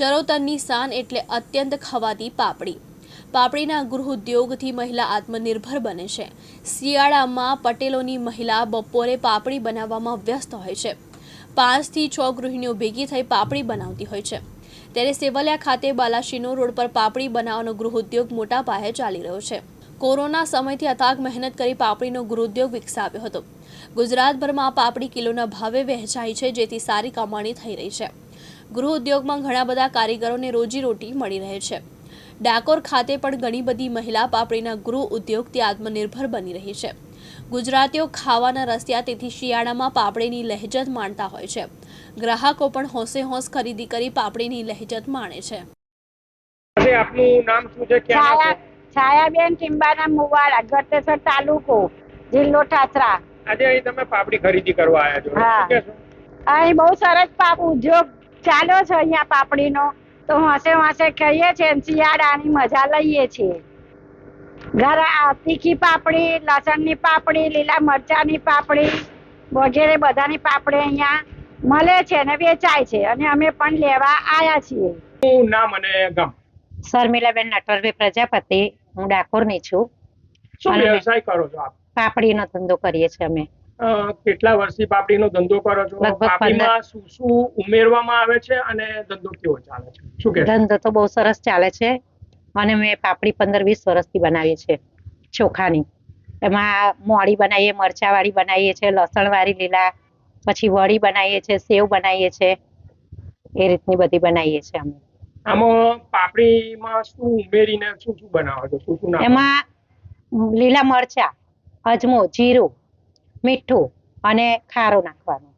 ચરોતરની શાન એટલે અત્યંત ખવાતી પાપડી. પાપડીના ગૃહ ઉદ્યોગથી મહિલા આત્મનિર્ભર બને છે. શિયાળામાં પટેલોની મહિલા બપોરે પાપડી બનાવવામાં વ્યસ્ત હોય છે. પાંચથી છ ગૃહિણીઓ ભેગી થઈ પાપડી બનાવતી હોય છે. ત્યારે સેવલિયા ખાતે બાલાશીનો રોડ પર પાપડી બનાવવાનો ગૃહ ઉદ્યોગ મોટા પાયે ચાલી રહ્યો છે. કોરોના સમયથી અથાગ મહેનત કરી પાપડીનો ગૃહ ઉદ્યોગ વિકસાવ્યો હતો. ગુજરાતભરમાં આ પાપડી કિલોના ભાવે વહેંચાય છે, જેથી સારી કમાણી થઈ રહી છે. ગૃહ ઉદ્યોગમાં ઘણા બધા કારીગરોને રોજીરોટી મળી રહે છે. ડાકોર ખાતે પણ ઘણી બધી મહિલા પાપડીના ગૃહ ઉદ્યોગથી આત્મનિર્ભર બની રહી છે. ગુજરાતીઓ ખાવાના રસ્યા તેથી શિયાળામાં પાપડીની લહેજત માણતા હોય છે. ગ્રાહકો પણ હોંશે હોંશ ખરીદી કરી પાપડીની લહેજત માણે છે. આપનું નામ શું છે? ક્યાં છાયાબેન ટીમ્બાના મુવાડા ગટેશ્વર તાલુકો જિલ્લો ઠાસરા આજે અહીં તમે પાપડી ખરીદી કરવા આવ્યા છો. હા. અહીં બહુ સરસ પાપ ઉદ્યોગ ચાલ્યો છે અહીંયા પાપડીનો. તો હસે હોંશે ખાઈએ છીએ શિયાળાની મજા લઈએ છીએ. ઘર તીખી પાપડી લસણની પાપડી લીલા મરચાની પાપડી વગેરે બધાની પાપડી અહીંયા મળે છે અને વેચાય છે અને અમે પણ લેવા આવ્યા છીએ. શું નામ અને ગામ? શર્મિલાબેન નટવરભાઈ પ્રજાપતિ. હું ડાકોરની છું. શું વ્યવસાય કરો છો આપ? પાપડીનો ધંધો કરીએ છીએ અમે. કેટલા વર્ષથી પાપડીનો ધંધો કરો છો? પાપડીમાં શું શું ઉમેરવામાં આવે છે અને ધંધો કેવો ચાલે છે? શું કે ધંધો તો બહુ સરસ ચાલે છે. અને મેં પાપડી પંદર વીસ વર્ષથી બનાવીએ છીએ ચોખાની. એમાં મોડી બનાવીએ મરચાવાળી બનાવીએ છીએ લસણવાળી લીલા પછી વડી બનાવીએ છીએ સેવ બનાવીએ છીએ. એ રીતની બધી બનાવીએ છીએ અમે. આમાં પાપડીમાં શું ઉમેરીને શું શું બનાવો છો? શું શું એમાં લીલા મરચા અજમો જીરું મીઠું અને ખારો નાખવાનો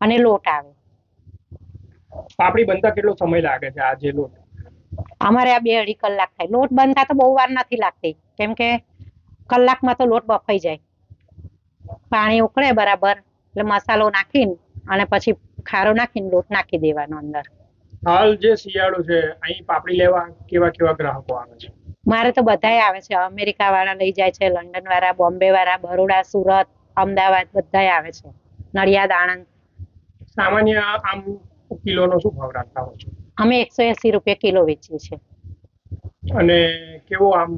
અને લોટ આવે. પાપડી બનતા કેટલો સમય લાગે છે આ જે લોટ? અમારે આ બે અઢી કલાક થાય. લોટ બનતા તો બહુ વાર નથી લાગતી. કેમ કે કલાકમાં તો લોટ બફાઈ જાય. પાણી ઉકળે બરાબર. એટલે મસાલો નાખીને અને પછી ખારો નાખીને લોટ નાખી દેવાનો અંદર. હાલ જે શિયાળો છે અહીં પાપડી લેવા કેવા કેવા ગ્રાહકો આવે છે? મારે તો બધાય આવે છે. અમેરિકા વાળા લઈ જાય છે લંડન વાળા બોમ્બે વાળા બરોડા સુરત. અમદાવાદ બધાય આવે છે. નડિયાદ આણંદ. સામાન્ય આમ કિલોનો શું ભાવ રાખતા હોય છે? અમે એકસો એસી રૂપિયા કિલો વેચીએ છીએ. અને કેવો આમ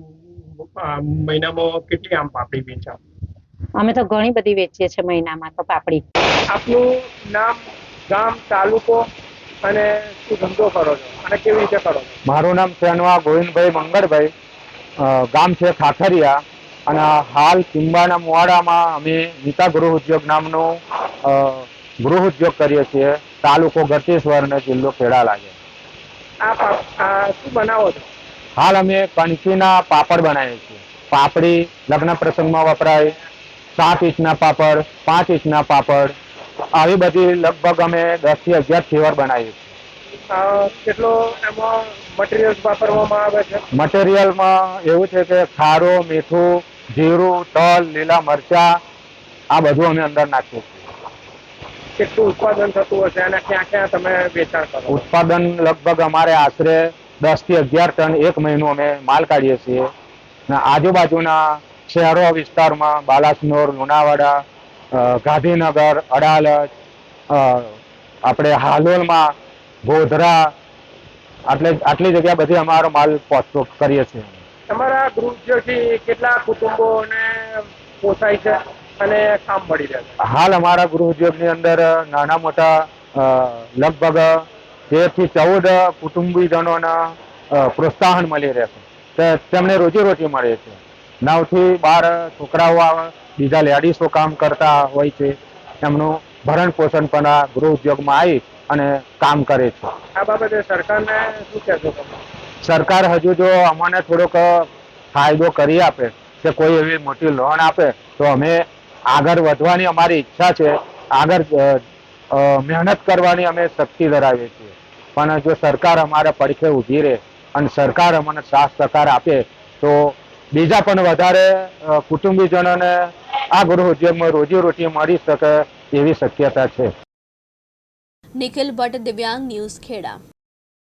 મહિનામાં કેટલી આમ પાપડી વેચાવ અમે તો ઘણી બધી વેચીએ છીએ મહિનામાં તો પાપડી. આપનું નામ ગામ તાલુકો અને શું ધંધો કરો છો? અને કેવી રીતે કરો છો? મારું નામ સેનવા ગોવિંદભાઈ મંગળભાઈ. ગામ છે ખાખરિયા. અને હાલ કિંબાના મોડામાં અમે નીતા ગૃહ ઉદ્યોગ નામનો ગૃહ ઉદ્યોગ કરીએ છીએ. તાલુકો ગટેશ્વર અને જિલ્લો ખેડા લાગે હાલ અમે કણકીના પાપડ બનાવીએ છીએ. પાપડી લગ્ન પ્રસંગમાં વપરાય. સાત ઇંચના પાપડ પાંચ ઇંચના પાપડ. આવી બધી લગભગ અમે દસથી અગિયાર ફ્લેવર બનાવીએ છીએ. આ કેટલો એમાં મટીરિયલ્સ વાપરવામાં આવે છે? મટીરિયલમાં એવું છે કે ખારો મીઠું જીરું તલ લીલા મરચા આ બધું અમે અંદર નાખીએ કેટલું ઉત્પાદન થતું હશે અને ક્યાં ક્યાં તમે વેચાણ કરો? ઉત્પાદન લગભગ અમારે આશરે દસથી અગિયાર ટન એક મહિનો અમે માલ કાઢીએ છીએ. અને આજુબાજુના શહેરો વિસ્તારમાં બાલાસનોર લુણાવાડા ગાંધીનગર અડાલજ આપણે હાલોલમાં ગોધરા આટલે આટલી જગ્યા બધી અમારો માલ પહોંચતો કરીએ છીએ. તમારા ગૃહ ઉદ્યોગથી કેટલા કુટુંબોને પોસાય છે અને કામ મળી રહે છે? હાલ અમારા ગૃહ ઉદ્યોગની અંદર નાના મોટા લગભગ તેરથી ચૌદ કુટુંબીજનોના પ્રોત્સાહન મળી રહે છે. તેમને રોજીરોટી મળે છે. નવથી બાર છોકરાઓ બીજા લેડીસો કામ કરતા હોય છે. એમનું ભરણ પોષણ પણ આ ગૃહ ઉદ્યોગમાં આવી અને કામ કરે છે. આ બાબતે સરકારને શું કહેશો તમે? સરકાર હજુ જો અમને થોડોક ફાયદો કરી આપે, કે કોઈ એવી મોટી લોન આપે, તો અમે આગળ વધવાની અમારી ઈચ્છા છે. આગળ મહેનત કરવાની અમે શક્તિ ધરાવીએ છીએ. પણ જો સરકાર અમારા પડખે ઊભી રહે અને સરકાર અમને સાથ સહકાર આપે, તો બીજા પણ વધારે કુટુંબીજનોને આ ગૃહ ઉદ્યોગમાં રોજીરોટી મળી શકે એવી શક્યતા છે. નિખિલ ભટ્ટ, દિવ્યાંગ ન્યૂઝ ખેડા.